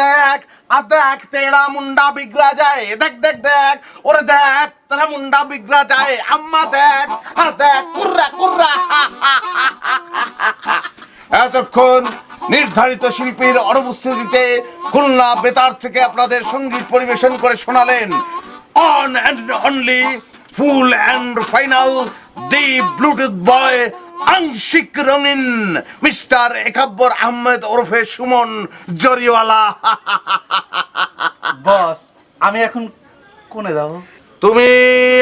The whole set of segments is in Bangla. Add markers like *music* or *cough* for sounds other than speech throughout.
দেখ আ দেখ, তেরা মুন্ডা বিগড়া যায় দেখ দেখ দেখ, ওরে দেখ, তেরা মুন্ডা বিগড়া যায় আম্মা দেখ আ দেখ, কুর্রা কুর্রা। এতক্ষণ নির্ধারিত শিল্পীর অনুপস্থিতিতে খুলনা বেতার থেকে আপনাদের সংগীত পরিবেশন করে শোনালেন one and only full and final the Bluetooth boy আংশিক রঙিন মিস্টার একাব্বর আহমেদ ওরফে সুমন জরিওয়ালা। বস আমি এখন কোনে যাব? তুমি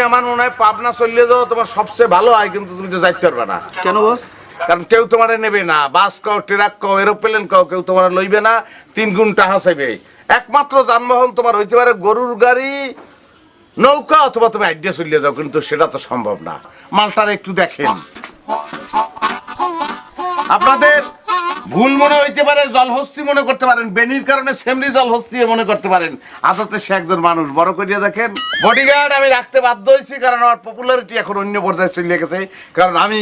আমার মনে হয় পাবনা চললে যাও তোমার সবচেয়ে ভালো হয় কিন্তু তুমি তো যাইতে পারবে না। কেন বস? কারণ কেউ তোমার নেবে না। বাস কও ট্রাক কও এরোপ্লেন কও কেউ তোমার লইবে না তিন গুণ টাকা চাইবে। একমাত্র যানবাহন তোমার হইতে পারে গরুর গাড়ি নৌকা অথবা তুমি আইডিয়া চলিয়ে যাও কিন্তু সেটা তো সম্ভব না। মালটার একটু দেখেন। আপনাদের ভুল মনে হইতে পারে, জলহস্তি মনে করতে পারেন, বেনির কারণে সেমরি জলহস্তি মনে করতে পারেন। আদতে সে একজন মানুষ। বড় করিয়া দেখেন বডিগার্ড আমি রাখতে বাধ্য হয়েছি কারণ আমার পপুলারিটি এখন অন্য পর্যায়ে চলে গেছে। কারণ আমি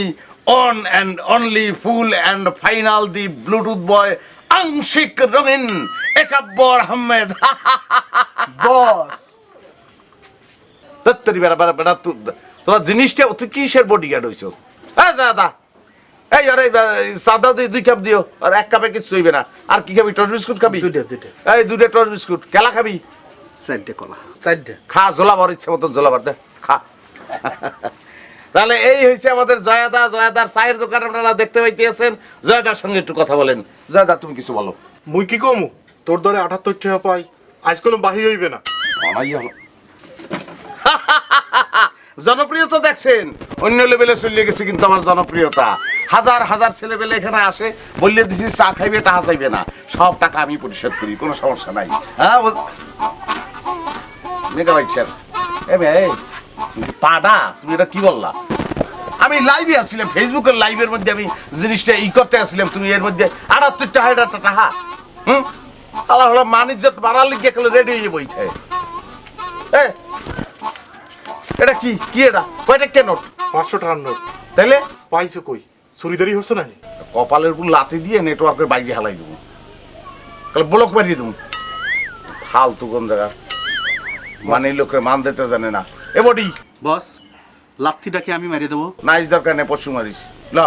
one and only full and final the Bluetooth boy আংশিক রঙিন, একাব্বর আহমেদ। *laughs* বস। তোরা জিনিসটা, তুই কিসের বডিগার্ড হইছো? হ্যাঁ দাদা এই আরে সাদা দুই দুই কাপ দিও। আর এক কাপে কিছু হইবে না। আর কি খাবি টস বিস্কুট খাবি? দুইটা দুইটা। এই দুইটা টস বিস্কুট। কেলা খাবি? চারটে কলা। চারটে। খা জোলাবার ইচ্ছে মতন জোলাবার দে খা। তাহলে এই হয়েছে আমাদের জয়াদা জয়াদার চায়ের দোকান আপনারা দেখতে পাইতেছেন। জয়াদার সঙ্গে একটু কথা বলেন। জয়াদা তুমি কিছু বলো। মুই কি কমু? তোর দরে আটাত্তর টাকা পাই। আজ কোনো বাহি হইবে না। হলো। *laughs* জনপ্রিয়তা দেখছেন। অন্য লেভেলে চলিয়ে গেছে কিন্তু আমার জনপ্রিয়তা। হাজার হাজার ছেলেপেলে এখানে আসে বললে দিছি চা খাইবে টাকা চাইবে না। সব টাকা আমি পরিশোধ করি কোনো সমস্যা নাই। হ্যাঁ মেগা বাইক স্যার এ বে পাডা তুমি এটা কি বললা? আমি লাইভে আসছিলাম ফেসবুকের লাইভের মধ্যে আমি জিনিসটা ই করতে আসছিলাম তুমি এর মধ্যে আটাত্তর টাকা এটা টাকা হুম? আল্লাহ হলো মানিজ্যত বাড়ার লিগে গেলে রেডি হয়ে বইছে। এ, এটা কি? কি এটা? কয়টা কে নোট? পাঁচশো টাকার নোট। তাইলে? পাইছো কই? চুরিদারি হচ্ছে না কপালের উপর লাতি দিয়ে নেটওয়ার্কের বাইরে হালাই দেবো। তাহলে ব্লক মারিয়ে দেবো। ফালতু কোন জায়গা মানে লোকের মান দিতে জানে না। এ বডি। বস লাথিটাকে আমি মারিয়ে দেবো। নাইস দরকার নেই পশু মারিস। ল।